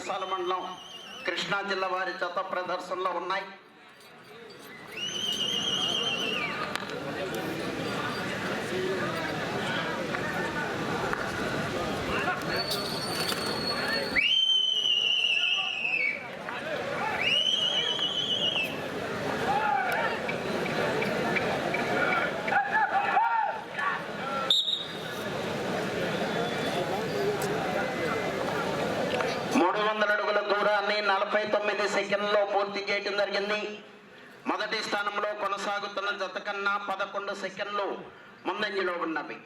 ఘంటసాల మండలం కృష్ణా జిల్లా వారి జత ప్రదర్శనలో ఉన్నాయి మూడు వందల అడుగుల దూరాన్ని నలభై తొమ్మిది సెకండ్లో పూర్తి చేయడం జరిగింది. మొదటి స్థానంలో కొనసాగుతున్న జత కన్నా పదకొండు సెకండ్లు ముందంజలో ఉన్నవి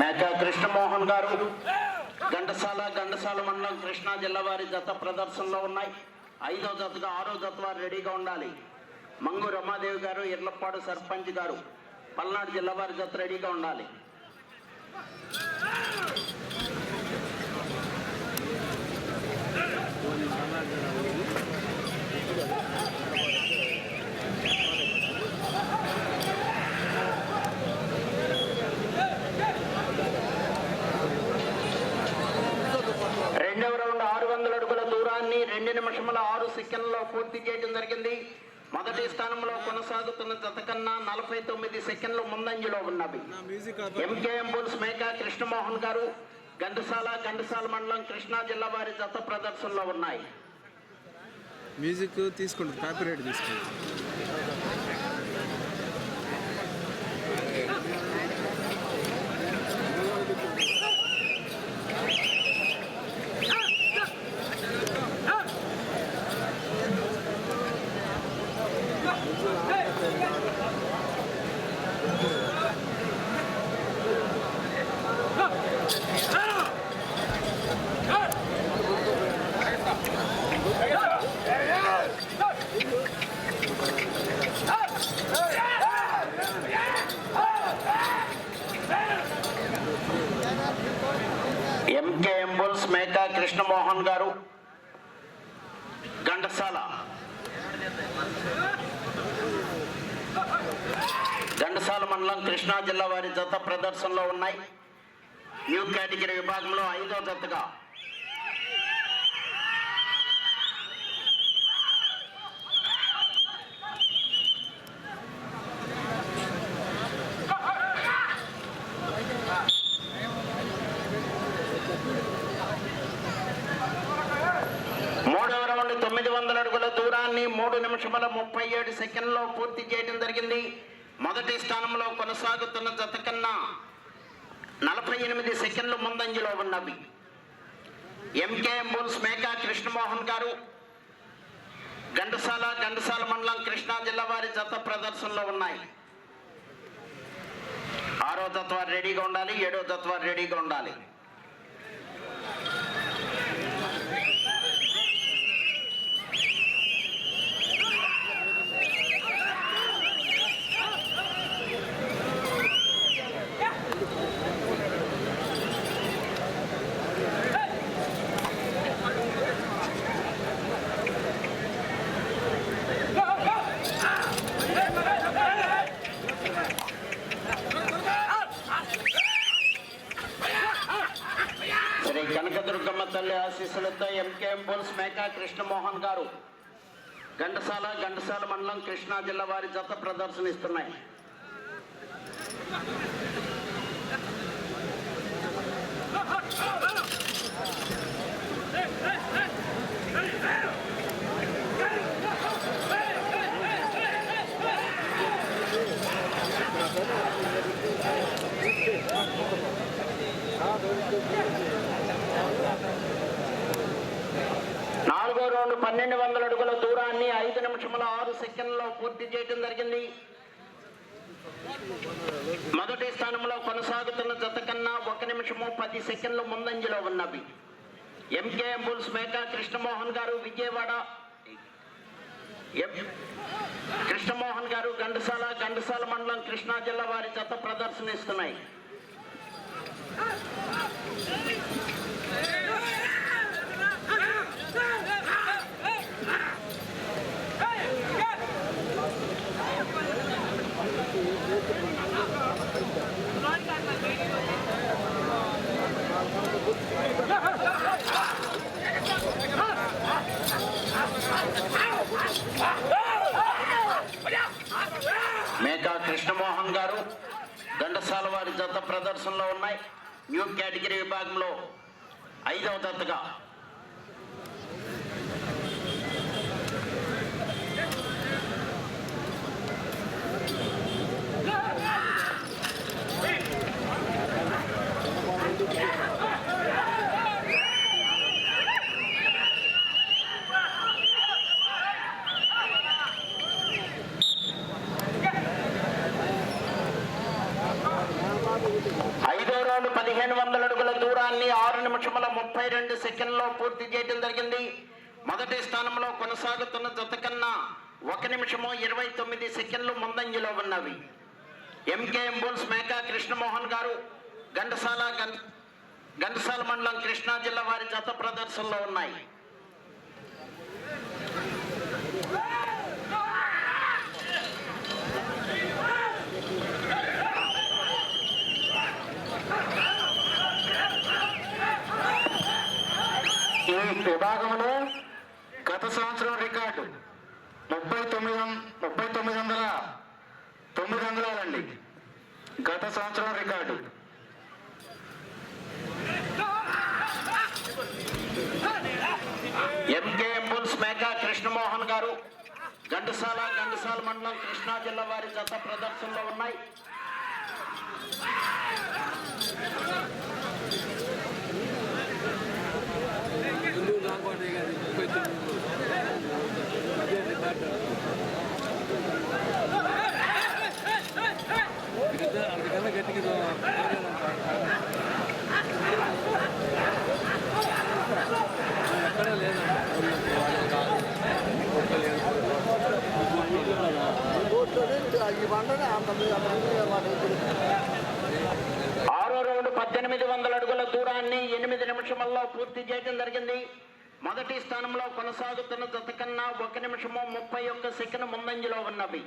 మేకా కృష్ణమోహన్ గారు ఘంటసాల ఘంటసాల మండలం కృష్ణా జిల్లా వారి జత ప్రదర్శనలో ఉన్నాయి. ఐదో జతగా ఆరో జత వారు రెడీగా ఉండాలి. మంగు రమాదేవి గారు ఇర్లపాడు సర్పంచ్ గారు పల్నాడు జిల్లా వారి జత రెడీగా ఉండాలి రెండవ రౌండ్ ఆరు వందల అడుగుల దూరాన్ని నిమిషముల ఆరు సెకండ్లో పూర్తి చేయడం జరిగింది. మొదటి స్థానంలో కొనసాగుతున్న జత కన్నా నలభై తొమ్మిది సెకండ్లు ముందంజలో ఉన్నవి. ఎంకేఎం బుల్స్ మేకా కృష్ణమోహన్ గారు ఘంటసాల ఘంటసాల మండలం కృష్ణా జిల్లా వారి జత ప్రదర్శనలో ఉన్నాయి. మ్యూజిక్ తీసుకోండి కాపీ రైట్ తీసుకోండి ఎంకేఎం బుల్స్ మేకా కృష్ణమోహన్ గారు ఘంటసాల ఘంటసాల మండలం కృష్ణా జిల్లా వారి జత ప్రదర్శనలో ఉన్నాయి. న్యూ కేటగిరీ విభాగంలో ఐదో జతగా మూడవ రౌండ్ తొమ్మిది వందల అడుగుల దూరాన్ని మూడు నిమిషముల ముప్పై ఏడు సెకండ్లో పూర్తి చేయడం జరిగింది మొదటి స్థానంలో కొనసాగుతున్న జత కన్నా నలభై ఎనిమిది సెకండ్లు ముందంజలో ఉన్నవి. ఎంకేఎం బుల్స్ మేకా కృష్ణమోహన్ గారు ఘంటసాల ఘంటసాల మండలం కృష్ణా జిల్లా వారి జత ప్రదర్శనలో ఉన్నాయి. ఆరో తత్వాలు రెడీగా ఉండాలి ఏడో తత్వాలు రెడీగా ఉండాలి. ఆశీస్సులతో ఎంకేఎం బోల్స్ మేకా కృష్ణమోహన్ గారు. ఘంటసాల ఘంటసాల మండలం కృష్ణా జిల్లా వారి జత ప్రదర్శనిస్తున్నాయి. నాలుగో రౌండ్ పన్నెండు వందల అడుగుల దూరాన్ని ఐదు నిమిషముల ఆరు సెకండ్లో పూర్తి చేయడం జరిగింది. మొదటి స్థానంలో కొనసాగుతున్న జత కన్నా ఒక నిమిషము పది సెకండ్లు ముందంజలో ఉన్నవి. ఎంకేఎం బుల్స్ మేకా కృష్ణమోహన్ గారు విజయవాడ. కృష్ణమోహన్ గారు గండసాల గండసాల మండలం కృష్ణా జిల్లా వారి జత ప్రదర్శనిస్తున్నాయి. మేకా కృష్ణమోహన్ గారు ఘంటసాల వారి జత ప్రదర్శనలో ఉన్నాయి. న్యూ కేటగిరీ విభాగంలో ఐదవ దత్తగా ఐదో రౌండ్ పదిహేను వందల అడుగుల దూరాన్ని ఆరు నిమిషముల ముప్పై రెండు సెకండ్లో పూర్తి చేయడం జరిగింది. మొదటి స్థానంలో కొనసాగుతున్న జత కన్నా ఒక నిమిషము ఇరవై తొమ్మిది సెకండ్లు ముందంజలో ఉన్నవి. ఎంకేఎం బుల్స్ మేకా కృష్ణమోహన్ గారు ఘంటసాల ఘంటసాల మండలం కృష్ణా జిల్లా వారి జత ప్రదర్శనలో ఉన్నాయి ఈ విభాగంలో గత సంవత్సరం రికార్డు ముప్పై తొమ్మిది వం- ముప్పై తొమ్మిది వందల తొమ్మిది వందలండి గత సంవత్సరం record MKM Bulls Meka Krishnamohan గారు ఘంటసాల ఘంటసాల మండలం కృష్ణా జిల్లా వారి జత ప్రదర్శనలో ఉన్నాయి ముందు నాకు అదే కానీ ముప్పై తొమ్మిది అదే రికార్డు అందుకన్నా అందుకన్నా గట్టిగా ఎక్కడా లేదండి ఆరో రౌండ్ పద్దెనిమిది వందల అడుగుల దూరాన్ని ఎనిమిది నిమిషముల్లో పూర్తి చేయడం జరిగింది మొదటి స్థానంలో కొనసాగుతున్న జత కన్నా ఒక నిమిషము ముప్పై ఒక్క సెకండ్ ముందంజలో ఉన్నవి.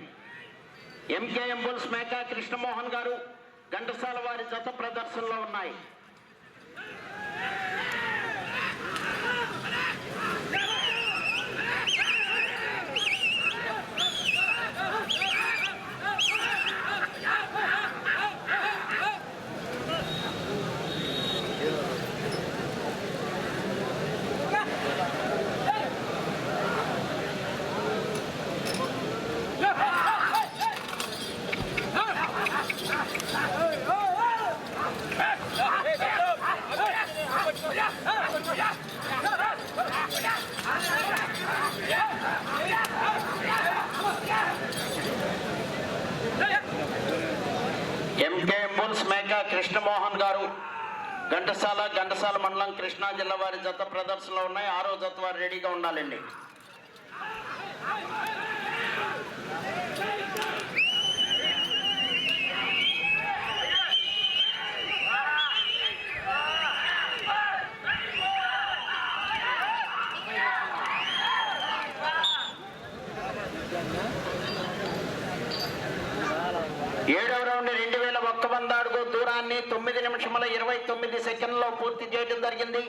ఎంకేఎం బుల్స్ మేకా కృష్ణమోహన్ గారు ఘంటసాల వారి జత ప్రదర్శనలో ఉన్నాయి ఎంకేఎం బుల్స్ మేకా కృష్ణమోహన్ గారు. ఘంటసాల ఘంటసాల మండలం కృష్ణా జిల్లా వారి జత ప్రదర్శనలో ఉన్నాయి. ఆరో జత వారు రెడీగా ఉండాలండి ఏడవ రౌండ్ రెండు వేల ఒక్క వంద అడుగు దూరాన్ని తొమ్మిది నిమిషముల ఇరవై తొమ్మిది సెకండ్లో పూర్తి చేయడం జరిగింది.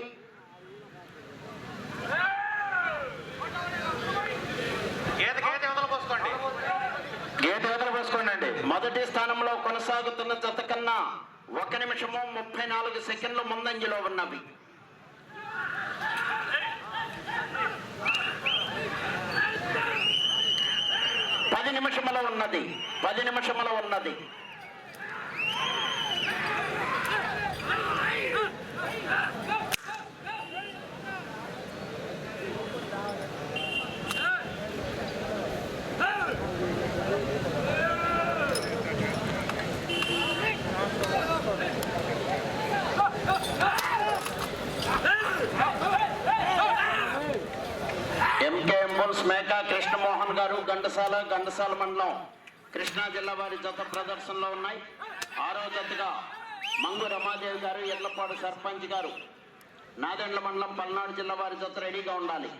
గీత ఎదురు పోసుకోండి? మొదటి స్థానంలో కొనసాగుతున్న జత కన్నా ఒక నిమిషము ముప్పై నాలుగు సెకండ్లు ముందంజలో ఉన్నవి. పది నిమిషముల ఉన్నది. పది నిమిషముల ఉన్నది. మేకా కృష్ణమోహన్ గారు ఘంటసాల ఘంటసాల మండలం కృష్ణా జిల్లా వారి జత ప్రదర్శనలో ఉన్నాయి. ఆరో జతగా మంగు రమాదేవి గారు ఎడ్లపాడు సర్పంచ్ గారు నాదెండ్ల మండలం పల్నాడు జిల్లా వారి జత రెడీగా ఉండాలి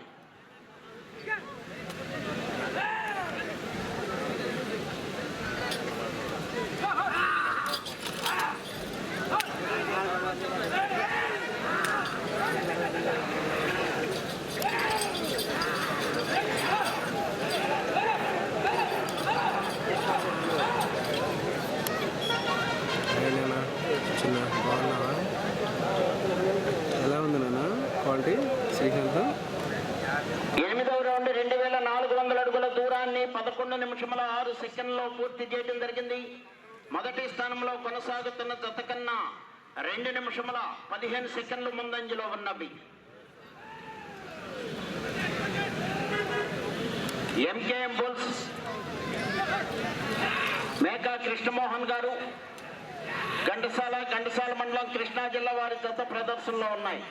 నేనా చిన్న బాగున్నావా ఎలా ఉంది నాన్న క్వాలిటీ శ్రీకాంత్ ఎనిమిదవ రౌండ్ రెండు వేల నాలుగు వందల అడుగుల దూరాన్ని పదకొండు నిమిషముల ఆరు సెకండ్లో పూర్తి చేయడం జరిగింది మొదటి స్థానంలో కొనసాగుతున్న జత కన్నా రెండు నిమిషముల పదిహేను సెకండ్లు ముందంజలో ఉన్నవి. ఎంకేఎం బుల్స్ మేకా కృష్ణమోహన్ గారు ఘంటసాల ఘంటసాల మండలం కృష్ణా జిల్లా వారి జత ప్రదర్శనలో ఉన్నాయి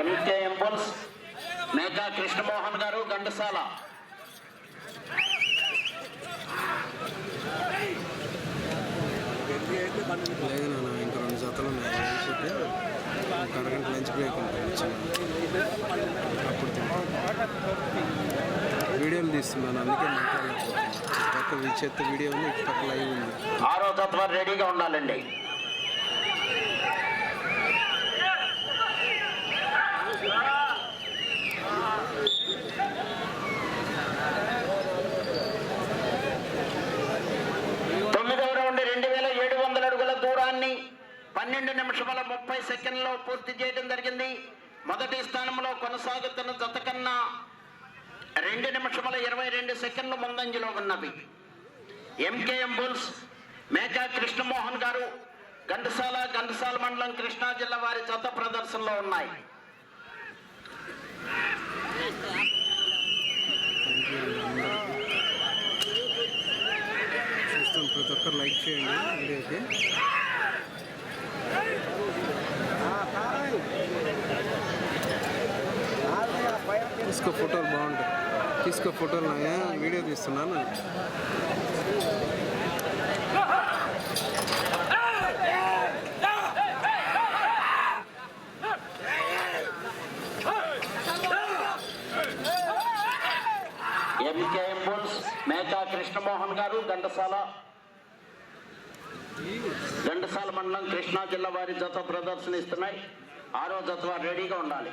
ఎంకేఎం బుల్స్ మేఘా కృష్ణమోహన్ గారు ఘంటసాల. లేదు నాన్న ఇంకా రెండు జతలు ఉన్నాయి. అరగంట లంచ్ బ్రేక్ అప్పుడు. వీడియోలు తీస్తున్నాను అందుకే మాట్లాడలేకపోతున్నాను పక్క చెత్త వీడియో ఉంది ఇటు పక్క లైవ్ ఉంది. ఆరో తత్వ రెడీగా ఉండాలండి తొమ్మిదవ రౌండ్ రెండు వేల ఏడు వందల అడుగుల దూరాన్ని పన్నెండు నిమిషముల ముప్పై సెకండ్లో పూర్తి చేయడం జరిగింది. మొదటి స్థానంలో కొనసాగుతున్న జత కన్నా రెండు నిమిషముల ఇరవై రెండు సెకండ్లు ముందంజలో ఉన్నవి. ఎంకేఎం బుల్స్ మేకా కృష్ణమోహన్ గారు ఘంటసాల ఘంటసాల మండలం కృష్ణా జిల్లా వారి జత ప్రదర్శనలో ఉన్నాయి. ప్రతి ఒక్కరు లైక్ చేయండి. వీడియోకి. తీసుకో ఫోటోలు బాగుంటాయి. తీసుకో ఫోటోలు నాయా వీడియో తీస్తున్నాను. ఎంకేఎం బుల్స్ మేకా కృష్ణమోహన్ గారు ఘంటసాల ఘంటసాల మండలం కృష్ణా జిల్లా వారి జత ప్రదర్శన ఇస్తున్నాయి. ఆరో జత వారు రెడీగా ఉండాలి.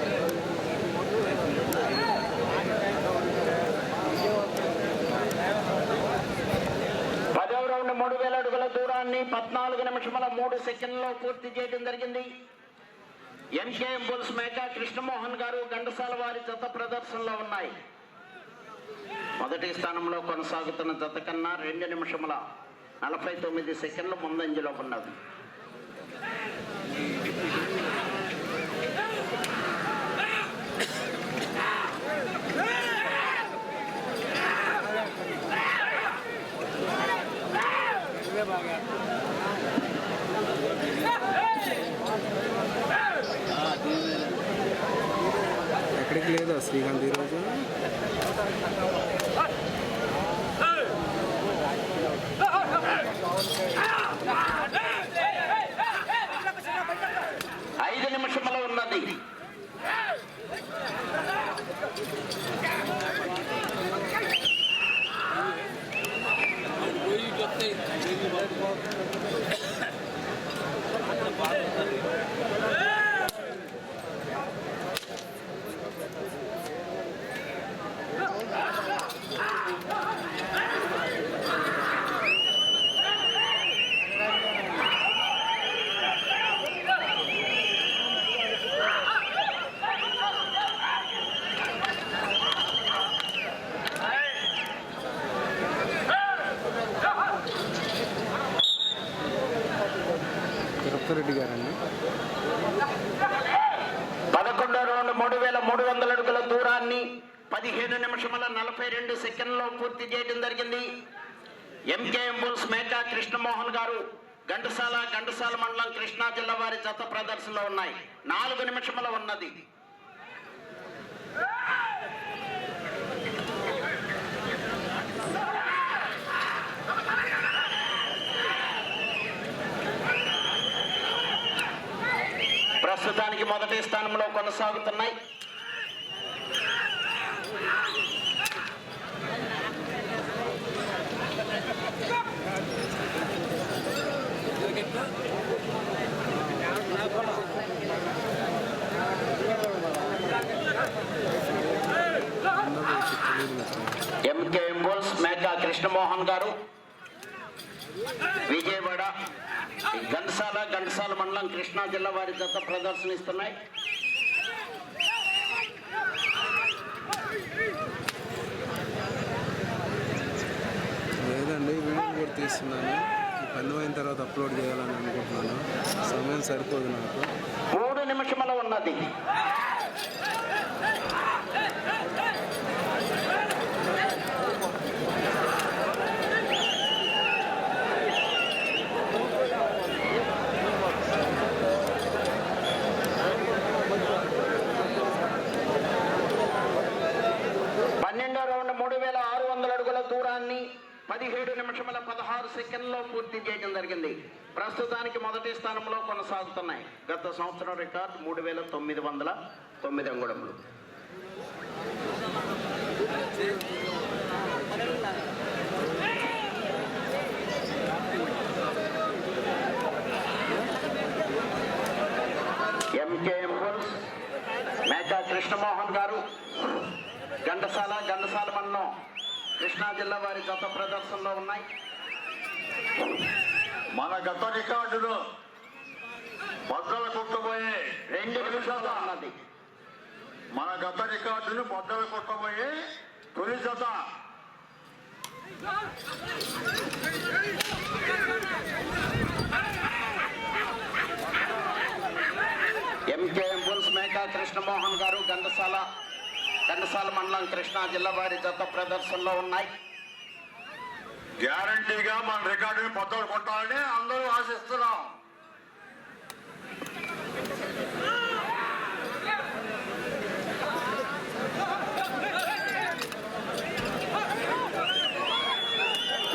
పదవ రౌండ్ మూడు వేల అడుగుల దూరాన్ని పద్నాలుగు నిమిషముల మూడు సెకండ్లో పూర్తి చేయడం జరిగింది. ఎంకేఎం బుల్స్ మేకా కృష్ణమోహన్ గారు ఘంటసాల వారి జత ప్రదర్శనలో ఉన్నాయి. మొదటి స్థానంలో కొనసాగుతున్న జత కన్నా రెండు నిమిషముల నలభై తొమ్మిది సెకండ్లు ముందంజలో ఉన్నది. లేదా శ్రీకాంత్ ఈరోజు Hey నిమిషముల ఉన్నది పోయి వస్తాయి రౌండ్ మూడు వేల మూడు వందల అడుగుల దూరాన్ని పదిహేను నిమిషముల నలభై రెండు సెకండ్లో పూర్తి చేయడం జరిగింది ఎంకేఎం కృష్ణమోహన్ గారు ఘంటసాల ఘంటసాల మండలం కృష్ణా జిల్లా వారి జత ప్రదర్శనలో ఉన్నాయి. నాలుగు నిమిషముల ఉన్నది. ప్రస్తుతానికి మొదటి స్థానంలో కొనసాగుతున్నాయి. ఎంకే బుల్స్ మేకా కృష్ణమోహన్ గారు. విజయవాడ ఘంటసాల ఘంటసాల మండలం కృష్ణా జిల్లా వారి జత ప్రదర్శనిస్తున్నాయి. లేదండి వీడియో కూడా తీస్తున్నాను. ఈ అయిన తర్వాత అప్లోడ్ చేయాలని అనుకుంటున్నాను. సమయం సరిపోదు నాకు. మూడు నిమిషముల ఉన్నది పన్నెండో రౌండ్ మూడు వేల ఆరు వందల అడుగుల దూరాన్ని పదిహేడు నిమిషముల పదహారు సెకండ్లో పూర్తి చేయడం జరిగింది. ప్రస్తుతానికి మొదటి స్థానంలో కొనసాగుతున్నాయి. గత సంవత్సరం రికార్డు మూడు వేల తొమ్మిది వందల తొమ్మిది అంగుళములు. ఎంకేఎం బుల్స్ మేకా కృష్ణమోహన్ గారు ఘంటసాల ఘంటసాల మన్నం. కృష్ణా జిల్లా వారి జత ప్రదర్శనలో ఉన్నాయి. మన గత రికార్డును బద్దలు కొట్టబోయే రెండు నిమిషాలు ఉన్నది మన గత రికార్డును బద్దలు కొట్టబోయే తొలి జత. ఎంకేఎం బుల్స్ మేకా కృష్ణమోహన్ గారు ఘంటసాల ఘంటసాల మండలం కృష్ణా జిల్లా వారి జత ప్రదర్శనలో ఉన్నాయి. గ్యారంటీగా మన రికార్డుని బద్దలు కొట్టాలని అందరూ ఆశిస్తున్నాం.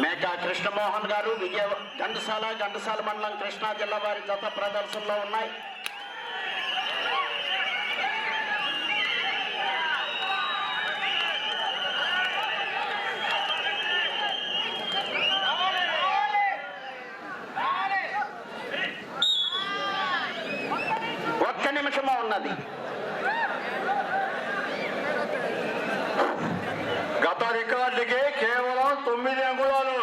మేకా కృష్ణమోహన్ గారు విజయ ఘంటసాల ఘంటసాల మండలం కృష్ణా జిల్లా వారి జత ప్రదర్శనలో ఉన్నాయి ఒక్క నిమిషము ఉన్నది గత రికార్డుకి కేవలం తొమ్మిది అంగుళాలు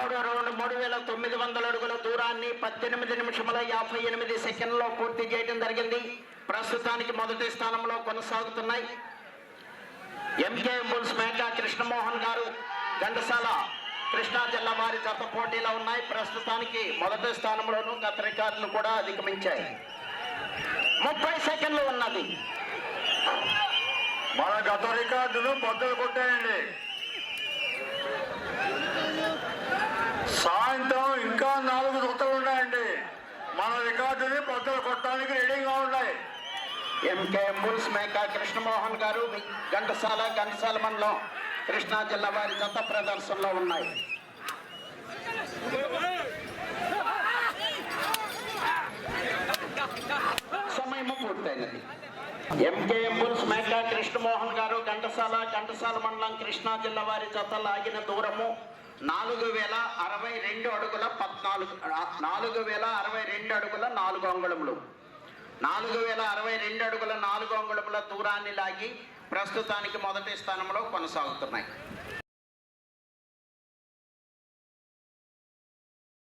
పదమూడు రెండు మూడు వేల తొమ్మిది వందల అడుగుల దూరాన్ని పద్దెనిమిది నిమిషముల యాభై ఎనిమిది సెకండ్లో పూర్తి చేయడం జరిగింది. ప్రస్తుతానికి మొదటి స్థానంలో కొనసాగుతున్నాయి. ఎంకే బుల్స్ మేఘా కృష్ణమోహన్ గారు ఘంటసాల కృష్ణా జిల్లా వారి జత పోటీలో ఉన్నాయి. ప్రస్తుతానికి మొదటి స్థానంలోనూ గత రికార్డులు కూడా అధిగమించాయి. ముప్పై సెకండ్లు ఉన్నది. మన గత రికార్డులు బద్దలు కొట్టాయండి. సాయంత్రం ఇంకా నాలుగు జతలు ఉన్నాయండి. మన రికార్డుని బద్దలు కొట్టడానికి రెడీగా ఉన్నాయి. ఎంకే బుల్స్ మేకా కృష్ణమోహన్ గారు ఘంటసాల ఘంటసాల మండలం కృష్ణా జిల్లా వారి చెత్త ప్రదర్శనలో ఉన్నాయి. సమయము పూర్తయినది. ఎంకే బుల్స్ మేకా కృష్ణమోహన్ గారు ఘంటసాల ఘంటసాల మండలం కృష్ణా జిల్లా వారి జత లాగిన దూరము నాలుగు వేల అరవై రెండు అడుగుల పద్నాలుగు నాలుగు వేల అరవై రెండు అడుగుల నాలుగు అంగుళములు. నాలుగు వేల అరవై రెండు అడుగుల నాలుగు అంగుళముల దూరాన్ని లాగి ప్రస్తుతానికి మొదటి స్థానంలో కొనసాగుతున్నాయి.